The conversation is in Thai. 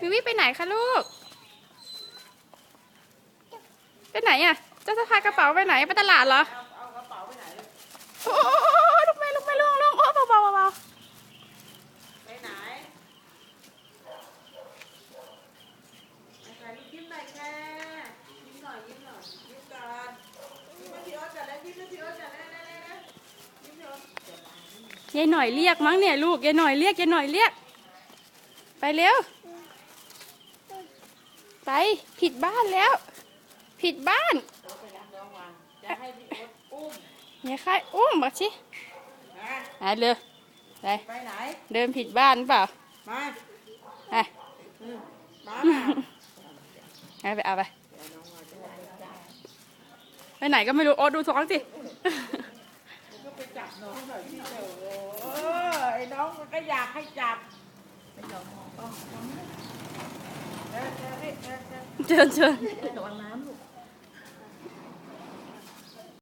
วิวิไปไหนคะลูก ไปไหนอะเจะสะพายกระเป๋าไปไหนไปตลาดเหรอกระเป๋าไปไหนโอ้ลูกแม่ลูกแม่ล่วงล่วงโอ้เบาเบาเบาไปไหนไปไหนยิ้มหน่อยแค่ยิ้มหน่อยยิ้มหน่อยยิ้มก่อนยิ้มให้พี่โอ๊ตก่อนแล้วยิ้มให้พี่โอ๊ตก่อนแล้วแล้วแล้วแล้วยิ้มพี่โอ๊ตเยวมายายหน่อยเรียกมั้งเนี่ยลูกยายหน่อยเรียกยายหน่อยเรียก ไปเร็ว ไปผิดบ้านแล้ว ผิดบ้านโอ๊ตไปรับรางวัลจะให้พี่โอ๊ตอุ้มยายค่ายอุ้มบอกชินะไปเร็วไปไปไหน เดินผิดบ้านเปล่ามาไปอืมมาไปไปเอาไปไปไหนก็ไม่รู้โอ๊ตดูท้องสิก็ไปจับน้องหน่อยพี่เดี๋ยวโอ้ไอ้น้องมันก็อยากให้จับ ไม่